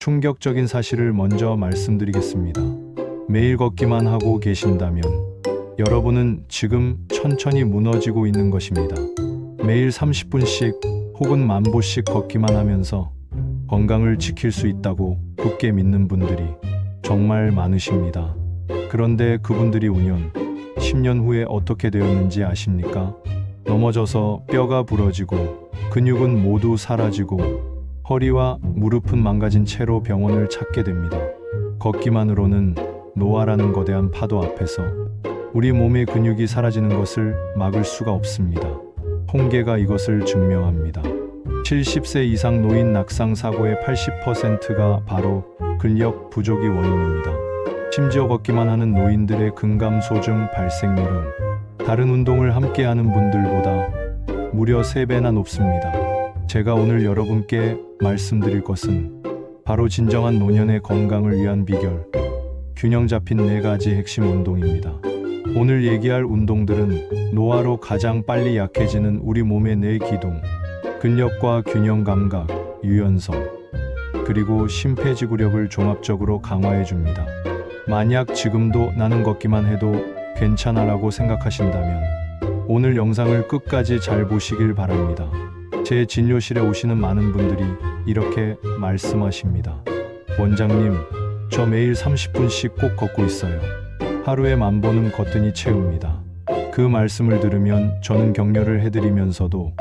충격적인 사실을 먼저 말씀드리겠습니다. 매일 걷기만 하고 계신다면 여러분은 지금 천천히 무너지고 있는 것입니다. 매일 30분씩 혹은 만 보씩 걷기만 하면서 건강을 지킬 수 있다고 굳게 믿는 분들이 정말 많으십니다. 그런데 그분들이 5년, 10년 후에 어떻게 되었는지 아십니까? 넘어져서 뼈가 부러지고 근육은 모두 사라지고 허리와 무릎은 망가진 채로 병원을 찾게 됩니다. 걷기만으로는 노화라는 거대한 파도 앞에서 우리 몸의 근육이 사라지는 것을 막을 수가 없습니다. 통계가 이것을 증명합니다. 70세 이상 노인 낙상 사고의 80%가 바로 근력 부족이 원인입니다. 심지어 걷기만 하는 노인들의 근감소증 발생률은 다른 운동을 함께 하는 분들보다 무려 3배나 높습니다. 제가 오늘 여러분께 말씀드릴 것은 바로 진정한 노년의 건강을 위한 비결, 균형 잡힌 네 가지 핵심 운동입니다. 오늘 얘기할 운동들은 노화로 가장 빨리 약해지는 우리 몸의 뇌 기둥, 근력과 균형 감각, 유연성, 그리고 심폐지구력을 종합적으로 강화해 줍니다. 만약 지금도 나는 걷기만 해도 괜찮아라고 생각하신다면 오늘 영상을 끝까지 잘 보시길 바랍니다. 제 진료실에 오시는 많은 분들이 이렇게 말씀하십니다. 원장님, 저 매일 30분씩 꼭 걷고 있어요. 하루에 만 번은 걷더니 채웁니다. 그 말씀을 들으면 저는 격려를 해드리면서도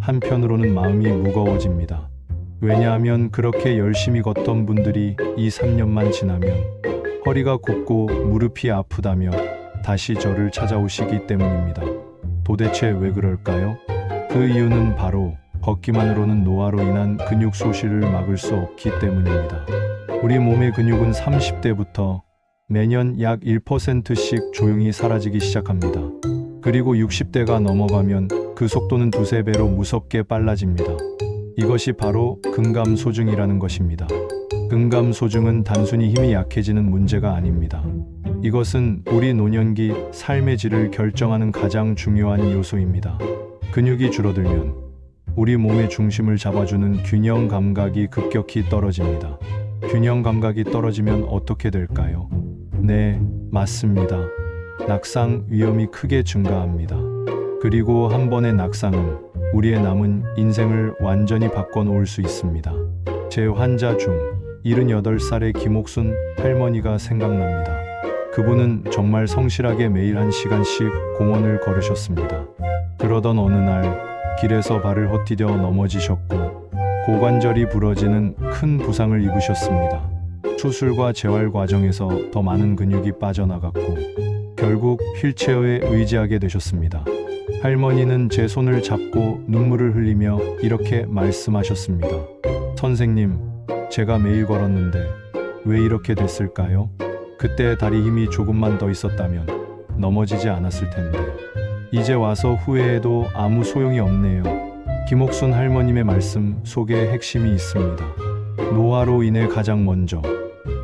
한편으로는 마음이 무거워집니다. 왜냐하면 그렇게 열심히 걷던 분들이 2, 3년만 지나면 허리가 굽고 무릎이 아프다며 다시 저를 찾아오시기 때문입니다. 도대체 왜 그럴까요? 그 이유는 바로 걷기만으로는 노화로 인한 근육 소실을 막을 수 없기 때문입니다. 우리 몸의 근육은 30대부터 매년 약 1%씩 조용히 사라지기 시작합니다. 그리고 60대가 넘어가면 그 속도는 두세 배로 무섭게 빨라집니다. 이것이 바로 근감소증이라는 것입니다. 근감소증은 단순히 힘이 약해지는 문제가 아닙니다. 이것은 우리 노년기 삶의 질을 결정하는 가장 중요한 요소입니다. 근육이 줄어들면 우리 몸의 중심을 잡아주는 균형 감각이 급격히 떨어집니다. 균형 감각이 떨어지면 어떻게 될까요? 네, 맞습니다. 낙상 위험이 크게 증가합니다. 그리고 한 번의 낙상은 우리의 남은 인생을 완전히 바꿔놓을 수 있습니다. 제 환자 중 78살의 김옥순 할머니가 생각납니다. 그분은 정말 성실하게 매일 한 시간씩 공원을 걸으셨습니다. 그러던 어느 날 길에서 발을 헛디뎌 넘어지셨고 고관절이 부러지는 큰 부상을 입으셨습니다. 수술과 재활 과정에서 더 많은 근육이 빠져나갔고 결국 휠체어에 의지하게 되셨습니다. 할머니는 제 손을 잡고 눈물을 흘리며 이렇게 말씀하셨습니다. 선생님, 제가 매일 걸었는데 왜 이렇게 됐을까요? 그때 다리 힘이 조금만 더 있었다면 넘어지지 않았을 텐데. 이제 와서 후회해도 아무 소용이 없네요. 김옥순 할머님의 말씀 속에 핵심이 있습니다. 노화로 인해 가장 먼저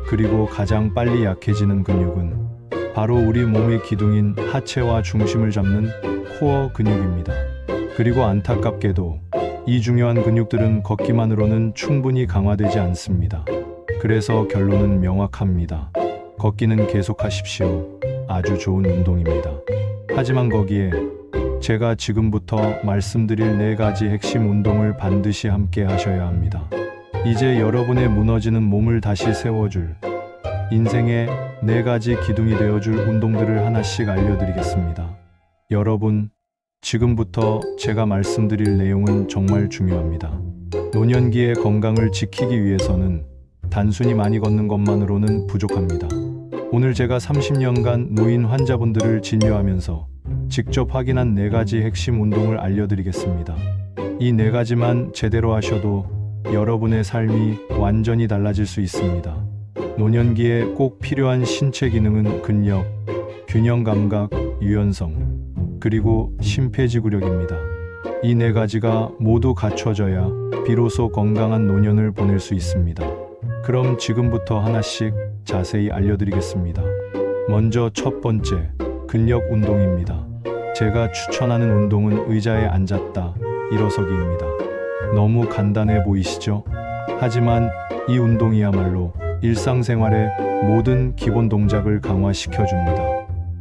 그리고 가장 빨리 약해지는 근육은 바로 우리 몸의 기둥인 하체와 중심을 잡는 코어 근육입니다. 그리고 안타깝게도 이 중요한 근육들은 걷기만으로는 충분히 강화되지 않습니다. 그래서 결론은 명확합니다. 걷기는 계속하십시오. 아주 좋은 운동입니다. 하지만 거기에 제가 지금부터 말씀드릴 네 가지 핵심 운동을 반드시 함께 하셔야 합니다. 이제 여러분의 무너지는 몸을 다시 세워줄 인생의 네 가지 기둥이 되어줄 운동들을 하나씩 알려드리겠습니다. 여러분, 지금부터 제가 말씀드릴 내용은 정말 중요합니다. 노년기의 건강을 지키기 위해서는 단순히 많이 걷는 것만으로는 부족합니다. 오늘 제가 30년간 노인 환자분들을 진료하면서 직접 확인한 네 가지 핵심 운동을 알려드리겠습니다. 이 네 가지만 제대로 하셔도 여러분의 삶이 완전히 달라질 수 있습니다. 노년기에 꼭 필요한 신체 기능은 근력, 균형 감각, 유연성, 그리고 심폐지구력입니다. 이 네 가지가 모두 갖춰져야 비로소 건강한 노년을 보낼 수 있습니다. 그럼 지금부터 하나씩 자세히 알려드리겠습니다. 먼저 첫 번째, 근력 운동입니다. 제가 추천하는 운동은 의자에 앉았다, 일어서기입니다. 너무 간단해 보이시죠? 하지만 이 운동이야말로 일상생활의 모든 기본 동작을 강화시켜 줍니다.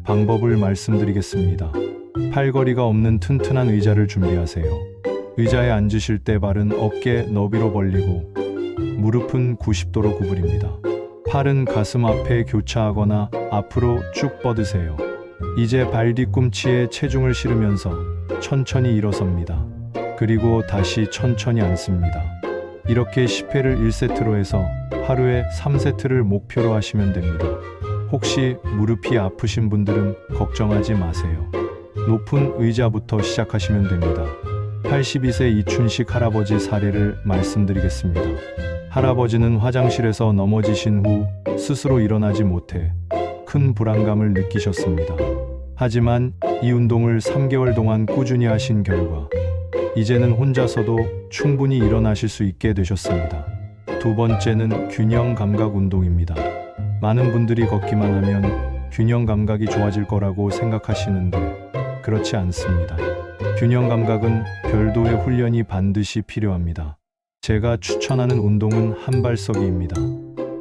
방법을 말씀드리겠습니다. 팔걸이가 없는 튼튼한 의자를 준비하세요. 의자에 앉으실 때 발은 어깨 너비로 벌리고 무릎은 90도로 구부립니다. 팔은 가슴 앞에 교차하거나 앞으로 쭉 뻗으세요. 이제 발 뒤꿈치에 체중을 실으면서 천천히 일어섭니다. 그리고 다시 천천히 앉습니다. 이렇게 10회를 1세트로 해서 하루에 3세트를 목표로 하시면 됩니다. 혹시 무릎이 아프신 분들은 걱정하지 마세요. 높은 의자부터 시작하시면 됩니다. 82세 이춘식 할아버지 사례를 말씀드리겠습니다. 할아버지는 화장실에서 넘어지신 후 스스로 일어나지 못해 큰 불안감을 느끼셨습니다. 하지만 이 운동을 3개월 동안 꾸준히 하신 결과 이제는 혼자서도 충분히 일어나실 수 있게 되셨습니다. 두 번째는 균형 감각 운동입니다. 많은 분들이 걷기만 하면 균형 감각이 좋아질 거라고 생각하시는데 그렇지 않습니다. 균형 감각은 별도의 훈련이 반드시 필요합니다. 제가 추천하는 운동은 한발서기입니다.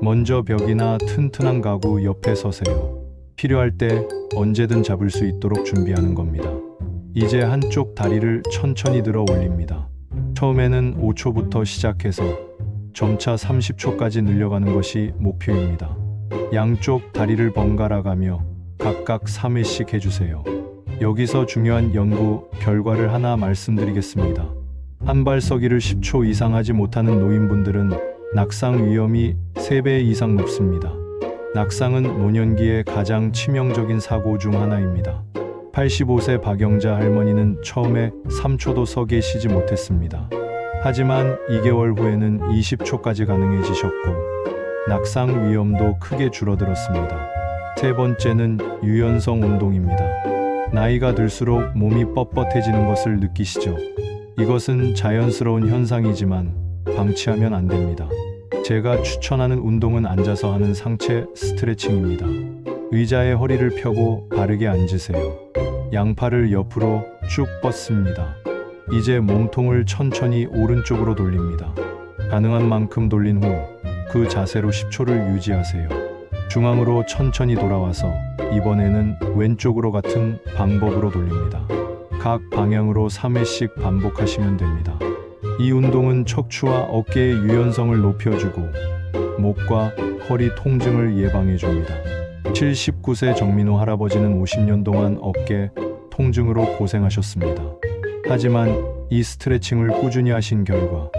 먼저 벽이나 튼튼한 가구 옆에 서세요. 필요할 때 언제든 잡을 수 있도록 준비하는 겁니다. 이제 한쪽 다리를 천천히 들어 올립니다. 처음에는 5초부터 시작해서 점차 30초까지 늘려가는 것이 목표입니다. 양쪽 다리를 번갈아 가며 각각 3회씩 해주세요. 여기서 중요한 연구 결과를 하나 말씀드리겠습니다. 한 발서기를 10초 이상 하지 못하는 노인분들은 낙상 위험이 3배 이상 높습니다. 낙상은 노년기의 가장 치명적인 사고 중 하나입니다. 85세 박영자 할머니는 처음에 3초도 서 계시지 못했습니다. 하지만 2개월 후에는 20초까지 가능해지셨고 낙상 위험도 크게 줄어들었습니다. 세 번째는 유연성 운동입니다. 나이가 들수록 몸이 뻣뻣해지는 것을 느끼시죠? 이것은 자연스러운 현상이지만 방치하면 안 됩니다. 제가 추천하는 운동은 앉아서 하는 상체 스트레칭입니다. 의자에 허리를 펴고 바르게 앉으세요. 양팔을 옆으로 쭉 뻗습니다. 이제 몸통을 천천히 오른쪽으로 돌립니다. 가능한 만큼 돌린 후 그 자세로 10초를 유지하세요. 중앙으로 천천히 돌아와서 이번에는 왼쪽으로 같은 방법으로 돌립니다. 각 방향으로 3회씩 반복하시면 됩니다. 이 운동은 척추와 어깨의 유연성을 높여주고 목과 허리 통증을 예방해 줍니다. 79세 정민호 할아버지는 50년 동안 어깨 통증으로 고생하셨습니다. 하지만 이 스트레칭을 꾸준히 하신 결과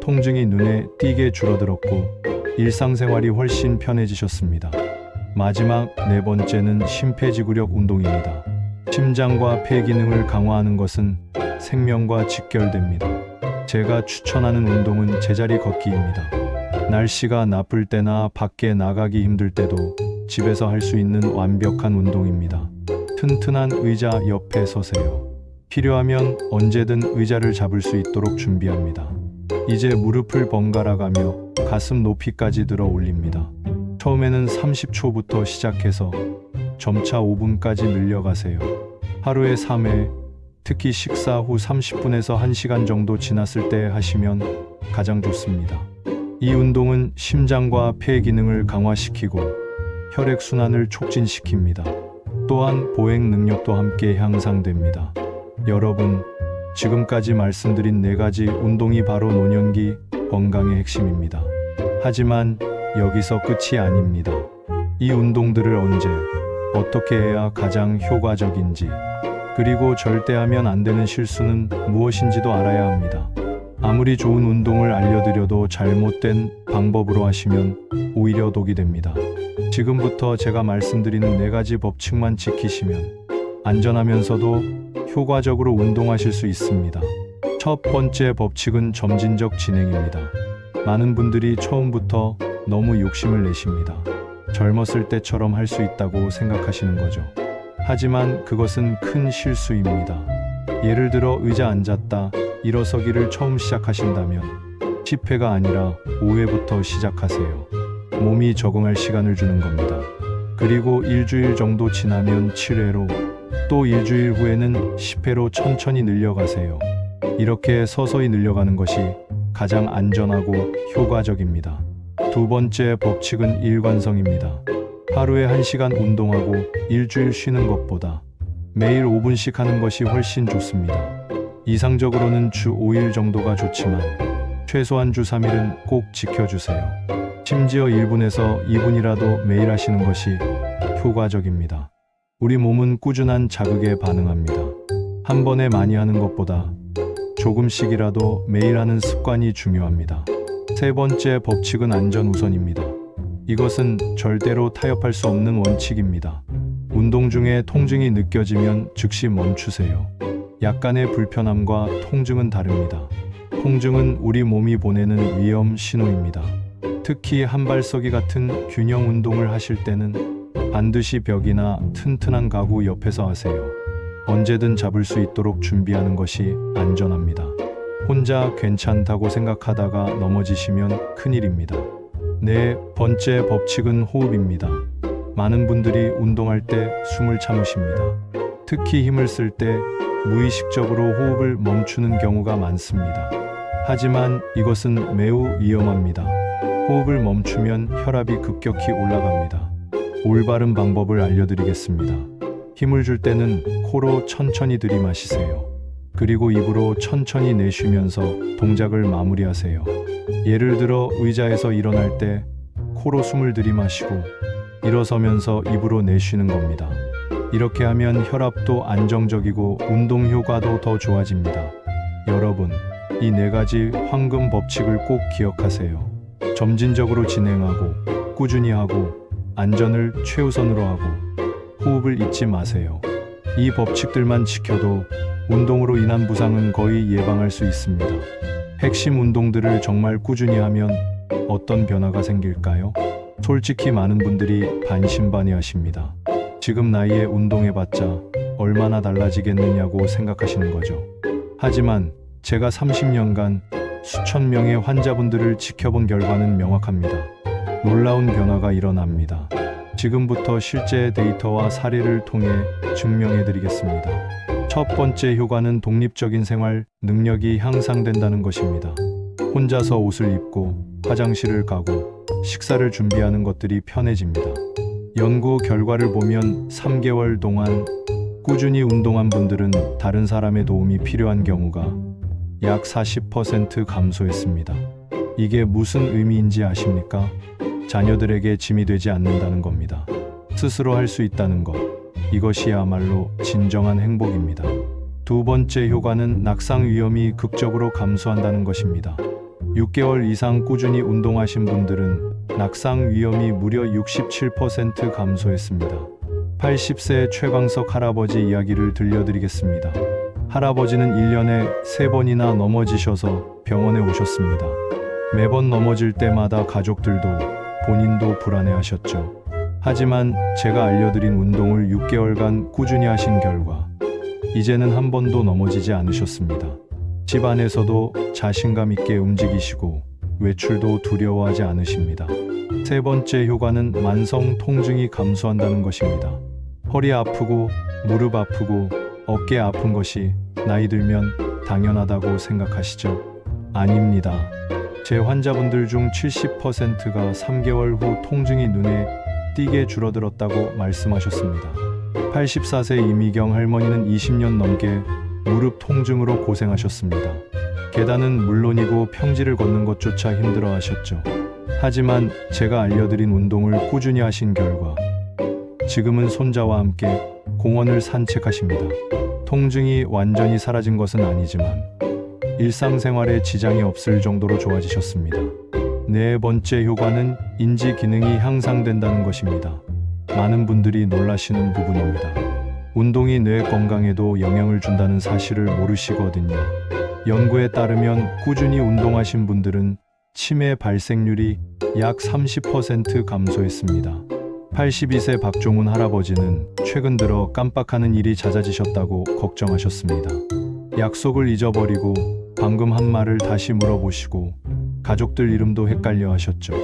통증이 눈에 띄게 줄어들었고 일상생활이 훨씬 편해지셨습니다. 마지막 네 번째는 심폐지구력 운동입니다. 심장과 폐 기능을 강화하는 것은 생명과 직결됩니다. 제가 추천하는 운동은 제자리 걷기입니다. 날씨가 나쁠 때나 밖에 나가기 힘들 때도 집에서 할 수 있는 완벽한 운동입니다. 튼튼한 의자 옆에 서세요. 필요하면 언제든 의자를 잡을 수 있도록 준비합니다. 이제 무릎을 번갈아 가며 가슴 높이까지 들어 올립니다. 처음에는 30초부터 시작해서 점차 5분까지 늘려가세요. 하루에 3회, 특히 식사 후 30분에서 1시간 정도 지났을 때 하시면 가장 좋습니다. 이 운동은 심장과 폐 기능을 강화시키고 혈액순환을 촉진시킵니다. 또한 보행 능력도 함께 향상됩니다. 여러분, 지금까지 말씀드린 네 가지 운동이 바로 노년기 건강의 핵심입니다. 하지만 여기서 끝이 아닙니다. 이 운동들을 언제, 어떻게 해야 가장 효과적인지, 그리고 절대 하면 안 되는 실수는 무엇인지도 알아야 합니다. 아무리 좋은 운동을 알려드려도 잘못된 방법으로 하시면 오히려 독이 됩니다. 지금부터 제가 말씀드리는 네 가지 법칙만 지키시면 안전하면서도 효과적으로 운동하실 수 있습니다. 첫 번째 법칙은 점진적 진행입니다. 많은 분들이 처음부터 너무 욕심을 내십니다. 젊었을 때처럼 할 수 있다고 생각하시는 거죠. 하지만 그것은 큰 실수입니다. 예를 들어 의자 앉았다 일어서기를 처음 시작하신다면 10회가 아니라 5회부터 시작하세요. 몸이 적응할 시간을 주는 겁니다. 그리고 일주일 정도 지나면 7회로 또 일주일 후에는 10회로 천천히 늘려가세요. 이렇게 서서히 늘려가는 것이 가장 안전하고 효과적입니다. 두 번째 법칙은 일관성입니다. 하루에 1시간 운동하고 일주일 쉬는 것보다 매일 5분씩 하는 것이 훨씬 좋습니다. 이상적으로는 주 5일 정도가 좋지만 최소한 주 3일은 꼭 지켜주세요. 심지어 1분에서 2분이라도 매일 하시는 것이 효과적입니다. 우리 몸은 꾸준한 자극에 반응합니다. 한 번에 많이 하는 것보다 조금씩이라도 매일 하는 습관이 중요합니다. 세 번째 법칙은 안전 우선입니다. 이것은 절대로 타협할 수 없는 원칙입니다. 운동 중에 통증이 느껴지면 즉시 멈추세요. 약간의 불편함과 통증은 다릅니다. 통증은 우리 몸이 보내는 위험 신호입니다. 특히 한발서기 같은 균형 운동을 하실 때는 반드시 벽이나 튼튼한 가구 옆에서 하세요. 언제든 잡을 수 있도록 준비하는 것이 안전합니다. 혼자 괜찮다고 생각하다가 넘어지시면 큰일입니다. 네 번째 법칙은 호흡입니다. 많은 분들이 운동할 때 숨을 참으십니다. 특히 힘을 쓸 때 무의식적으로 호흡을 멈추는 경우가 많습니다. 하지만 이것은 매우 위험합니다. 호흡을 멈추면 혈압이 급격히 올라갑니다. 올바른 방법을 알려드리겠습니다. 힘을 줄 때는 코로 천천히 들이마시세요. 그리고 입으로 천천히 내쉬면서 동작을 마무리하세요. 예를 들어 의자에서 일어날 때 코로 숨을 들이마시고 일어서면서 입으로 내쉬는 겁니다. 이렇게 하면 혈압도 안정적이고 운동 효과도 더 좋아집니다. 여러분, 이 네 가지 황금 법칙을 꼭 기억하세요. 점진적으로 진행하고 꾸준히 하고 안전을 최우선으로 하고 호흡을 잊지 마세요. 이 법칙들만 지켜도 운동으로 인한 부상은 거의 예방할 수 있습니다. 핵심 운동들을 정말 꾸준히 하면 어떤 변화가 생길까요? 솔직히 많은 분들이 반신반의하십니다. 지금 나이에 운동해봤자 얼마나 달라지겠느냐고 생각하시는 거죠. 하지만 제가 30년간 수천 명의 환자분들을 지켜본 결과는 명확합니다. 놀라운 변화가 일어납니다. 지금부터 실제 데이터와 사례를 통해 증명해 드리겠습니다. 첫 번째 효과는 독립적인 생활 능력이 향상된다는 것입니다. 혼자서 옷을 입고 화장실을 가고 식사를 준비하는 것들이 편해집니다. 연구 결과를 보면 3개월 동안 꾸준히 운동한 분들은 다른 사람의 도움이 필요한 경우가 약 40% 감소했습니다. 이게 무슨 의미인지 아십니까? 자녀들에게 짐이 되지 않는다는 겁니다. 스스로 할 수 있다는 것. 이것이야말로 진정한 행복입니다. 두 번째 효과는 낙상 위험이 극적으로 감소한다는 것입니다. 6개월 이상 꾸준히 운동하신 분들은 낙상 위험이 무려 67% 감소했습니다. 80세 최광석 할아버지 이야기를 들려드리겠습니다. 할아버지는 1년에 3번이나 넘어지셔서 병원에 오셨습니다. 매번 넘어질 때마다 가족들도 본인도 불안해하셨죠. 하지만 제가 알려드린 운동을 6개월간 꾸준히 하신 결과 이제는 한 번도 넘어지지 않으셨습니다. 집 안에서도 자신감 있게 움직이시고 외출도 두려워하지 않으십니다. 세 번째 효과는 만성 통증이 감소한다는 것입니다. 허리 아프고 무릎 아프고 어깨 아픈 것이 나이 들면 당연하다고 생각하시죠? 아닙니다. 제 환자분들 중 70%가 3개월 후 통증이 눈에 띄게 줄어들었다고 말씀하셨습니다. 84세 이미경 할머니는 20년 넘게 무릎 통증으로 고생하셨습니다. 계단은 물론이고 평지를 걷는 것조차 힘들어 하셨죠. 하지만 제가 알려드린 운동을 꾸준히 하신 결과 지금은 손자와 함께 공원을 산책하십니다. 통증이 완전히 사라진 것은 아니지만 일상생활에 지장이 없을 정도로 좋아지셨습니다. 네 번째 효과는 인지 기능이 향상된다는 것입니다. 많은 분들이 놀라시는 부분입니다. 운동이 뇌 건강에도 영향을 준다는 사실을 모르시거든요. 연구에 따르면 꾸준히 운동하신 분들은 치매 발생률이 약 30% 감소했습니다. 82세 박종훈 할아버지는 최근 들어 깜빡하는 일이 잦아지셨다고 걱정하셨습니다. 약속을 잊어버리고 방금 한 말을 다시 물어보시고 가족들 이름도 헷갈려 하셨죠.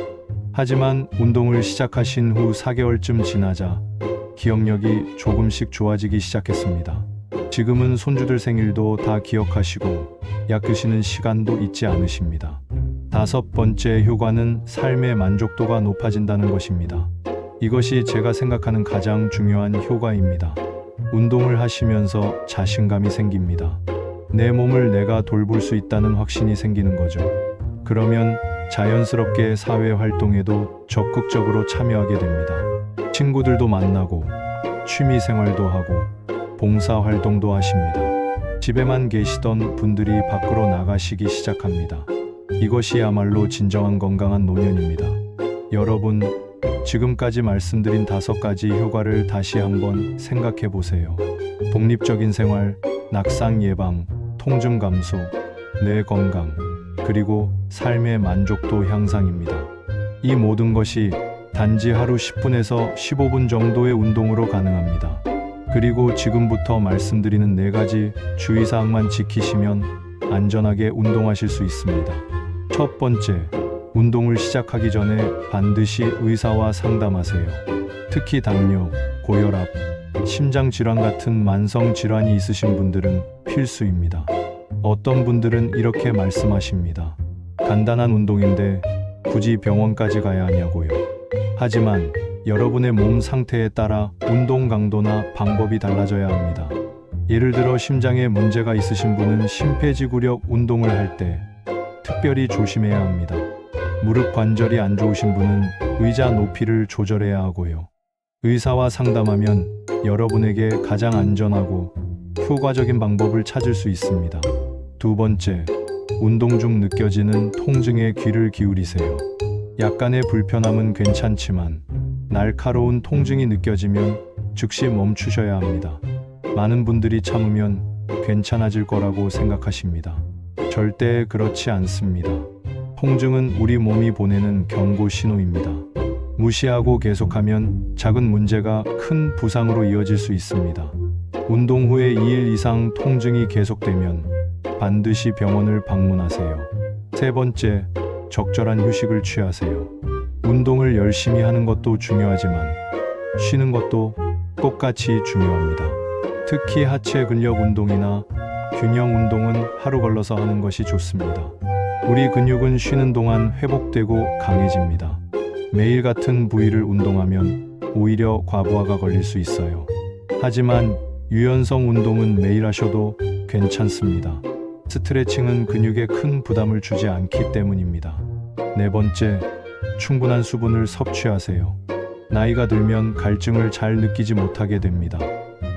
하지만 운동을 시작하신 후 4개월쯤 지나자 기억력이 조금씩 좋아지기 시작했습니다. 지금은 손주들 생일도 다 기억하시고 약 드시는 시간도 잊지 않으십니다. 다섯 번째 효과는 삶의 만족도가 높아진다는 것입니다. 이것이 제가 생각하는 가장 중요한 효과입니다. 운동을 하시면서 자신감이 생깁니다. 내 몸을 내가 돌볼 수 있다는 확신이 생기는 거죠. 그러면 자연스럽게 사회 활동에도 적극적으로 참여하게 됩니다. 친구들도 만나고 취미 생활도 하고 봉사 활동도 하십니다. 집에만 계시던 분들이 밖으로 나가시기 시작합니다. 이것이야말로 진정한 건강한 노년입니다. 여러분, 지금까지 말씀드린 다섯 가지 효과를 다시 한번 생각해 보세요. 독립적인 생활, 낙상 예방, 통증 감소, 뇌 건강, 그리고 삶의 만족도 향상입니다. 이 모든 것이 단지 하루 10분에서 15분 정도의 운동으로 가능합니다. 그리고 지금부터 말씀드리는 네 가지 주의사항만 지키시면 안전하게 운동하실 수 있습니다. 첫 번째, 운동을 시작하기 전에 반드시 의사와 상담하세요. 특히 당뇨, 고혈압, 심장 질환 같은 만성 질환이 있으신 분들은 필수입니다. 어떤 분들은 이렇게 말씀하십니다. 간단한 운동인데 굳이 병원까지 가야 하냐고요. 하지만 여러분의 몸 상태에 따라 운동 강도나 방법이 달라져야 합니다. 예를 들어 심장에 문제가 있으신 분은 심폐지구력 운동을 할 때 특별히 조심해야 합니다. 무릎 관절이 안 좋으신 분은 의자 높이를 조절해야 하고요. 의사와 상담하면 여러분에게 가장 안전하고 효과적인 방법을 찾을 수 있습니다. 두 번째, 운동 중 느껴지는 통증에 귀를 기울이세요. 약간의 불편함은 괜찮지만 날카로운 통증이 느껴지면 즉시 멈추셔야 합니다. 많은 분들이 참으면 괜찮아질 거라고 생각하십니다. 절대 그렇지 않습니다. 통증은 우리 몸이 보내는 경고 신호입니다. 무시하고 계속하면 작은 문제가 큰 부상으로 이어질 수 있습니다. 운동 후에 2일 이상 통증이 계속되면 반드시 병원을 방문하세요. 세 번째, 적절한 휴식을 취하세요. 운동을 열심히 하는 것도 중요하지만 쉬는 것도 똑같이 중요합니다. 특히 하체 근력 운동이나 균형 운동은 하루 걸러서 하는 것이 좋습니다. 우리 근육은 쉬는 동안 회복되고 강해집니다. 매일 같은 부위를 운동하면 오히려 과부하가 걸릴 수 있어요. 하지만 유연성 운동은 매일 하셔도 괜찮습니다. 스트레칭은 근육에 큰 부담을 주지 않기 때문입니다. 네 번째, 충분한 수분을 섭취하세요. 나이가 들면 갈증을 잘 느끼지 못하게 됩니다.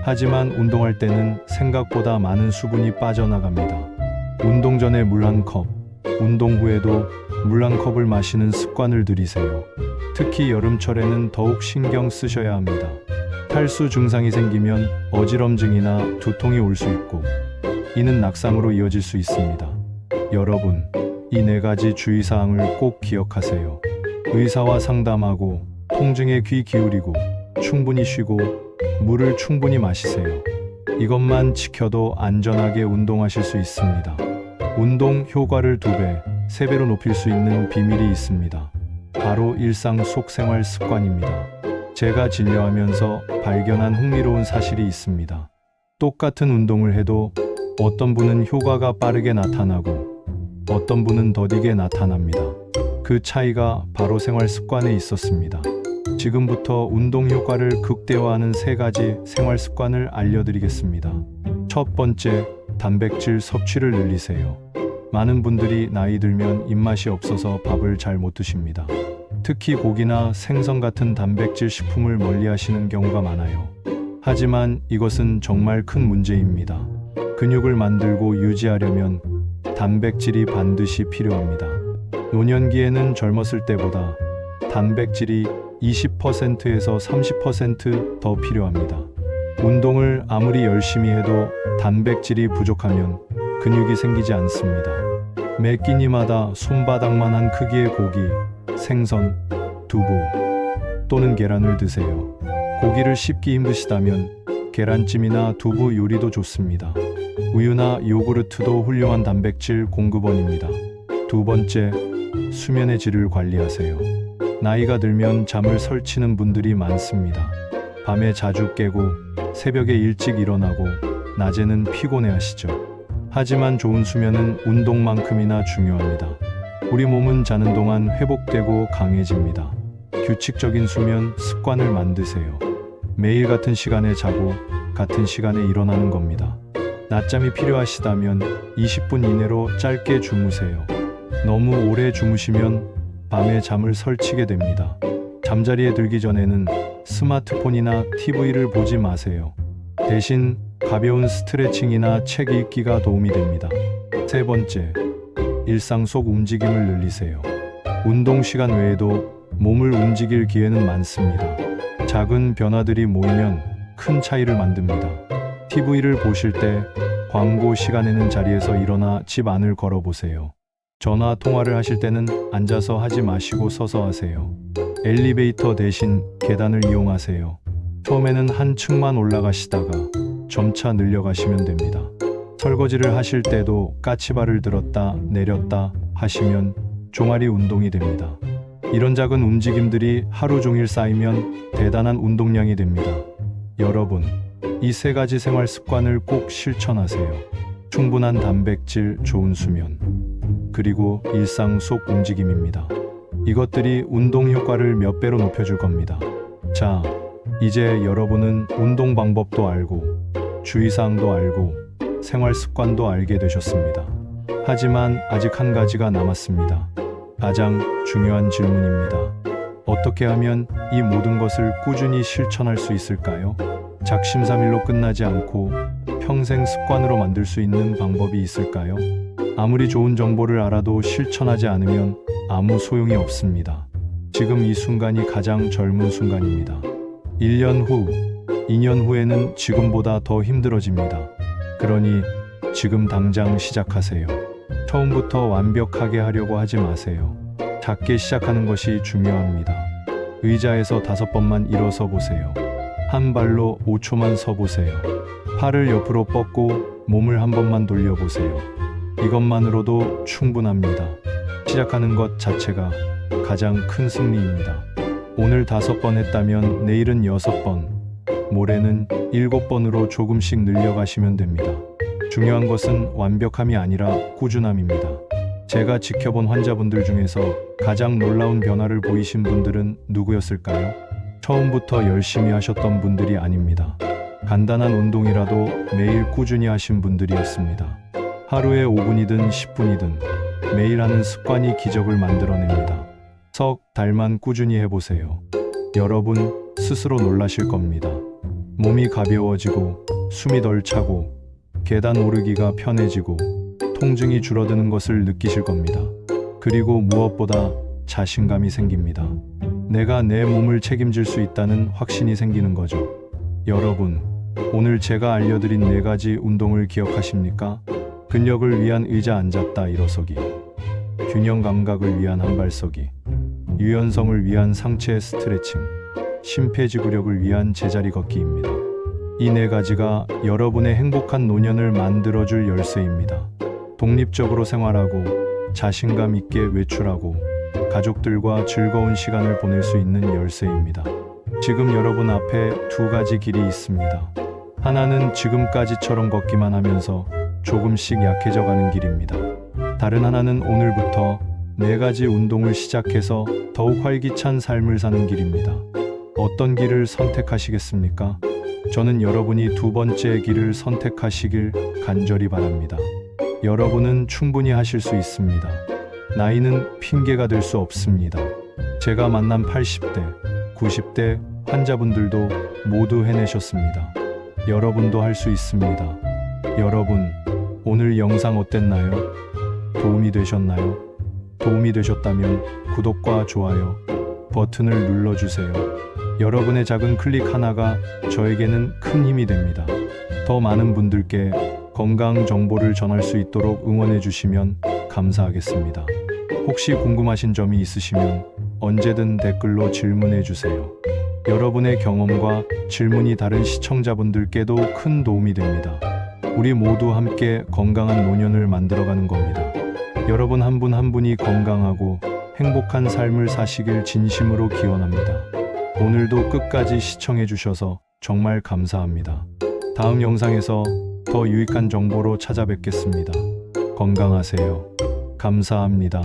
하지만 운동할 때는 생각보다 많은 수분이 빠져나갑니다. 운동 전에 물 한 컵, 운동 후에도 물 한 컵을 마시는 습관을 들이세요. 특히 여름철에는 더욱 신경 쓰셔야 합니다. 탈수 증상이 생기면 어지럼증이나 두통이 올 수 있고 이는 낙상으로 이어질 수 있습니다. 여러분, 이 네 가지 주의사항을 꼭 기억하세요. 의사와 상담하고 통증에 귀 기울이고 충분히 쉬고 물을 충분히 마시세요. 이것만 지켜도 안전하게 운동하실 수 있습니다. 운동 효과를 두 배, 세 배로 높일 수 있는 비밀이 있습니다. 바로 일상 속 생활 습관입니다. 제가 진료하면서 발견한 흥미로운 사실이 있습니다. 똑같은 운동을 해도 어떤 분은 효과가 빠르게 나타나고 어떤 분은 더디게 나타납니다. 그 차이가 바로 생활 습관에 있었습니다. 지금부터 운동 효과를 극대화하는 세 가지 생활 습관을 알려드리겠습니다. 첫 번째, 단백질 섭취를 늘리세요. 많은 분들이 나이 들면 입맛이 없어서 밥을 잘 못 드십니다. 특히 고기나 생선 같은 단백질 식품을 멀리 하시는 경우가 많아요. 하지만 이것은 정말 큰 문제입니다. 근육을 만들고 유지하려면 단백질이 반드시 필요합니다. 노년기에는 젊었을 때보다 단백질이 20%에서 30%더 필요합니다. 운동을 아무리 열심히 해도 단백질이 부족하면 근육이 생기지 않습니다. 매 끼니마다 손바닥만한 크기의 고기, 생선, 두부 또는 계란을 드세요. 고기를 씹기 힘드시다면 계란찜이나 두부 요리도 좋습니다. 우유나 요구르트도 훌륭한 단백질 공급원입니다. 두 번째, 수면의 질을 관리하세요. 나이가 들면 잠을 설치는 분들이 많습니다. 밤에 자주 깨고 새벽에 일찍 일어나고 낮에는 피곤해 하시죠. 하지만 좋은 수면은 운동만큼이나 중요합니다. 우리 몸은 자는 동안 회복되고 강해집니다. 규칙적인 수면 습관을 만드세요. 매일 같은 시간에 자고 같은 시간에 일어나는 겁니다. 낮잠이 필요하시다면 20분 이내로 짧게 주무세요. 너무 오래 주무시면 밤에 잠을 설치게 됩니다. 잠자리에 들기 전에는 스마트폰이나 TV를 보지 마세요. 대신 가벼운 스트레칭이나 책 읽기가 도움이 됩니다. 세 번째, 일상 속 움직임을 늘리세요. 운동 시간 외에도 몸을 움직일 기회는 많습니다. 작은 변화들이 모이면 큰 차이를 만듭니다. TV를 보실 때 광고 시간에는 자리에서 일어나 집 안을 걸어보세요. 전화 통화를 하실 때는 앉아서 하지 마시고 서서 하세요. 엘리베이터 대신 계단을 이용하세요. 처음에는 한 층만 올라가시다가 점차 늘려가시면 됩니다. 설거지를 하실 때도 까치발을 들었다 내렸다 하시면 종아리 운동이 됩니다. 이런 작은 움직임들이 하루 종일 쌓이면 대단한 운동량이 됩니다. 여러분, 이 세 가지 생활 습관을 꼭 실천하세요. 충분한 단백질, 좋은 수면, 그리고 일상 속 움직임입니다. 이것들이 운동 효과를 몇 배로 높여줄 겁니다. 자, 이제 여러분은 운동 방법도 알고, 주의사항도 알고, 생활 습관도 알게 되셨습니다. 하지만 아직 한 가지가 남았습니다. 가장 중요한 질문입니다. 어떻게 하면 이 모든 것을 꾸준히 실천할 수 있을까요? 작심삼일로 끝나지 않고 평생 습관으로 만들 수 있는 방법이 있을까요? 아무리 좋은 정보를 알아도 실천하지 않으면 아무 소용이 없습니다. 지금 이 순간이 가장 젊은 순간입니다. 1년 후, 2년 후에는 지금보다 더 힘들어집니다. 그러니 지금 당장 시작하세요. 처음부터 완벽하게 하려고 하지 마세요. 작게 시작하는 것이 중요합니다. 의자에서 다섯 번만 일어서 보세요. 한 발로 5초만 서 보세요. 팔을 옆으로 뻗고 몸을 한 번만 돌려 보세요. 이것만으로도 충분합니다. 시작하는 것 자체가 가장 큰 승리입니다. 오늘 다섯 번 했다면 내일은 여섯 번, 모레는 일곱 번으로 조금씩 늘려가시면 됩니다. 중요한 것은 완벽함이 아니라 꾸준함입니다. 제가 지켜본 환자분들 중에서 가장 놀라운 변화를 보이신 분들은 누구였을까요? 처음부터 열심히 하셨던 분들이 아닙니다. 간단한 운동이라도 매일 꾸준히 하신 분들이었습니다. 하루에 5분이든 10분이든 매일 하는 습관이 기적을 만들어냅니다. 석 달만 꾸준히 해보세요. 여러분 스스로 놀라실 겁니다. 몸이 가벼워지고 숨이 덜 차고 계단 오르기가 편해지고 통증이 줄어드는 것을 느끼실 겁니다. 그리고 무엇보다 자신감이 생깁니다. 내가 내 몸을 책임질 수 있다는 확신이 생기는 거죠. 여러분, 오늘 제가 알려드린 네 가지 운동을 기억하십니까? 근력을 위한 의자 앉았다 일어서기, 균형 감각을 위한 한발서기, 유연성을 위한 상체 스트레칭, 심폐지구력을 위한 제자리 걷기입니다. 이 네 가지가 여러분의 행복한 노년을 만들어줄 열쇠입니다. 독립적으로 생활하고 자신감 있게 외출하고 가족들과 즐거운 시간을 보낼 수 있는 열쇠입니다. 지금 여러분 앞에 두 가지 길이 있습니다. 하나는 지금까지처럼 걷기만 하면서 조금씩 약해져 가는 길입니다. 다른 하나는 오늘부터 네 가지 운동을 시작해서 더욱 활기찬 삶을 사는 길입니다. 어떤 길을 선택하시겠습니까? 저는 여러분이 두 번째 길을 선택하시길 간절히 바랍니다. 여러분은 충분히 하실 수 있습니다. 나이는 핑계가 될 수 없습니다. 제가 만난 80대, 90대 환자분들도 모두 해내셨습니다. 여러분도 할 수 있습니다. 여러분, 오늘 영상 어땠나요? 도움이 되셨나요? 도움이 되셨다면 구독과 좋아요 버튼을 눌러주세요. 여러분의 작은 클릭 하나가 저에게는 큰 힘이 됩니다. 더 많은 분들께 건강 정보를 전할 수 있도록 응원해 주시면 감사하겠습니다. 혹시 궁금하신 점이 있으시면 언제든 댓글로 질문해 주세요. 여러분의 경험과 질문이 다른 시청자분들께도 큰 도움이 됩니다. 우리 모두 함께 건강한 노년을 만들어가는 겁니다. 여러분 한 분한 분이 건강하고 행복한 삶을 사시길 진심으로 기원합니다. 오늘도 끝까지 시청해 주셔서 정말 감사합니다. 다음 영상에서 더더 유익한 정보로 찾아뵙겠습니다. 건강하세요. 감사합니다.